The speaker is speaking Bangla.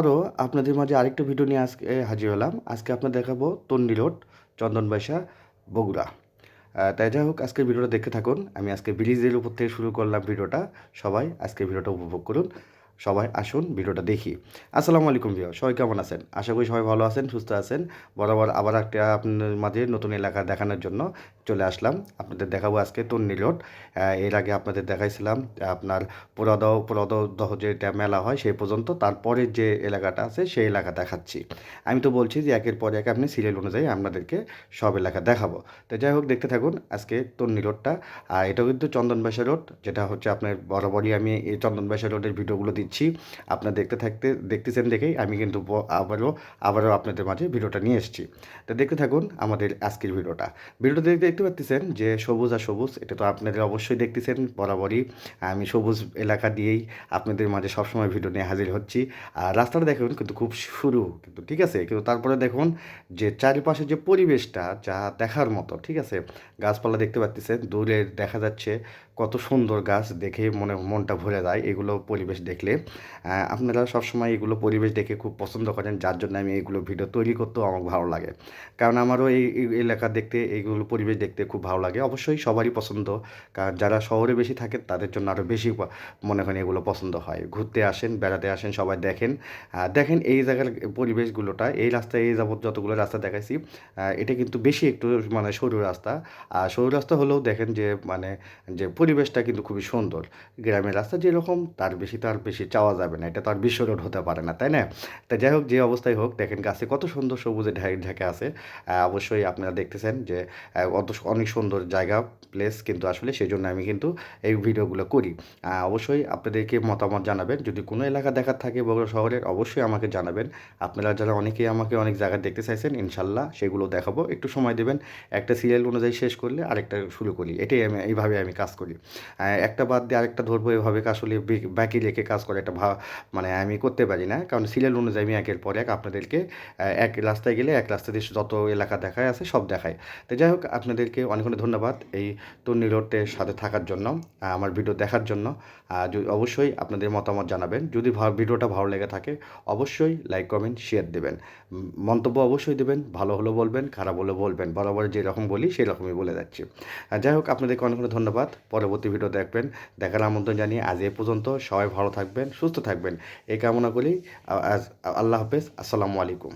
আরও আপনাদের মাঝে আরেকটা ভিডিও নিয়ে আজকে হাজির হলাম। আজকে আপনার দেখাবো তন্ডি রোড চন্দন চন্দনবাসা বগুড়া। তাই যাই হোক, আজকের ভিডিওটা দেখতে থাকুন। আমি আজকে ব্রিজের উপর থেকে শুরু করলাম ভিডিওটা সবাই আজকে ভিডিওটা উপভোগ করুন। সবাই আসুন, ভিডিওটা দেখি। আসসালামু আলাইকুম ভিও সবাই কেমন আছেন? আশা করি সবাই ভালো আছেন, সুস্থ আছেন। বরাবর আবার একটা আপনাদের মাঝে নতুন এলাকা দেখানোর জন্য চলে আসলাম। আপনাদের দেখাবো আজকে তন্নি রোডের আগে আপনাদের দেখাইছিলাম, আপনার পুরাদহ পুরাদহ যেটা মেলা হয় সেই পর্যন্ত তারপরের যে এলাকাটা আছে সেই এলাকা দেখাচ্ছি। আমি তো বলছি যে একের পর এক আপনি সিরিয়াল অনুযায়ী আপনাদেরকে সব এলাকা দেখাবো। তো যাই হোক, দেখতে থাকুন আজকে তন্নি রোডটা আর এটাও কিন্তু চন্দনবাসা রোড যেটা হচ্ছে আপনার বরাবরই আমি এই চন্দনবাসা রোডের ভিডিওগুলো দিচ্ছি। আপনারা দেখতে থাকতে, দেখতেছেন দেখেই আমি কিন্তু আবারও আবারও আপনাদের মাঝে ভিডিওটা নিয়ে এসেছি। তো দেখতে থাকুন আমাদের আজকের ভিডিওটা। ভিডিওটা দেখতে দেখতে পাচ্ছেন যে সবুজ আর সবুজ, এটা তো আপনাদের অবশ্যই দেখতেছেন বরাবরই। আমি সবুজ এলাকা দিয়েই আপনাদের মাঝে সবসময় ভিডিও নিয়ে হাজির হচ্ছি। আর রাস্তাটা দেখুন কিন্তু খুব শুরু কিন্তু, ঠিক আছে? কিন্তু তারপরে দেখুন যে চারিপাশে যে পরিবেশটা, যা দেখার মতো, ঠিক আছে? গাছপালা দেখতে পাচ্ছেন দূরে দেখা যাচ্ছে কত সুন্দর গাছ দেখে মনে, মনটা ভরে যায়। এগুলো পরিবেশ দেখলে আপনারা সবসময় এগুলো পরিবেশ দেখে খুব পছন্দ করেন, যার জন্য আমি এগুলো ভিডিও তৈরি করতেও আমার ভালো লাগে। কারণ আমারও এই এলাকা দেখতে এইগুলো পরিবেশ দেখতে খুব ভালো লাগে। অবশ্যই সবারই পছন্দ। কারণ যারা শহরে বেশি থাকে তাদের জন্য আরও বেশি মনে করেন এগুলো পছন্দ হয়। ঘুরতে আসেন, বেড়াতে আসেন, সবাই দেখেন। দেখেন এই জায়গার পরিবেশগুলোটা, এই রাস্তায়, এই যাবত যতগুলো রাস্তা দেখাইছি এটা কিন্তু বেশি একটু মানে সরু রাস্তা। আর সরু রাস্তা হলেও দেখেন যে মানে যে পরিবেশটা কিন্তু খুবই সুন্দর। গ্রামের রাস্তা যেরকম, তার বেশি তার বেশি চাওয়া যাবে না, এটা তো আর বিশ্ব রোড হতে পারে না, তাই না? তা যাই হোক, যে অবস্থায় হোক, দেখেন গাছে কত সুন্দর সবুজে ঢেকে ঢেকে আছে। অবশ্যই আপনারা দেখতেছেন যে অত অনেক সুন্দর জায়গা প্লেস কিন্তু আসলে সেই জন্য আমি কিন্তু এই ভিডিওগুলো করি। অবশ্যই আপনাদেরকে মতামত জানাবেন। যদি কোনো এলাকা দেখার থাকে বগুড়া শহরের, অবশ্যই আমাকে জানাবেন। আপনারা যারা অনেকেই আমাকে অনেক জায়গা দেখতে চাইছেন, ইনশাল্লাহ সেগুলো দেখাবো। একটু সময় দেবেন, একটা সিরিয়াল অনুযায়ী শেষ করলে আরেকটা শুরু করি। এটাই আমি, এইভাবে আমি কাজ করি। একটা বাদ দিয়ে আরেকটা ধরবো, এভাবে আসলে বাকি রেখে কাজ করে একটা ভা মানে আমি করতে পারি না। কারণ সিরিয়াল অনুযায়ী আমি একের পর এক আপনাদেরকে এক রাস্তায় গেলে এক রাস্তা দিয়ে যত এলাকা দেখায় আছে সব দেখায়। তো যাই হোক, আপনাদেরকে অনেক অনেক ধন্যবাদ এই তন্নি রোডের সাথে থাকার জন্য আমার ভিডিও দেখার জন্য। অবশ্যই আপনাদের মতামত জানাবেন, যদি ভিডিওটা ভালো লেগে থাকে, অবশ্যই লাইক কমেন্ট শেয়ার দেবেন। মন্তব্য অবশ্যই দেবেন, ভালো হলেও বলবেন, খারাপ হলেও বলবেন, বরাবর যেরকম বলি সেরকমই বলে যাচ্ছি। যাই হোক, আপনাদেরকে অনেক অনেক ধন্যবাদ। পরবর্তী ভিডিও দেখবেন, দেখার আমন্ত্রণ জানিয়ে আজ এ পর্যন্ত সবাই ভালো থাকবেন। সুস্থ থাকবেন। এই কামনা করি আজ আল্লাহ হাফেজ আসসালামু আলাইকুম।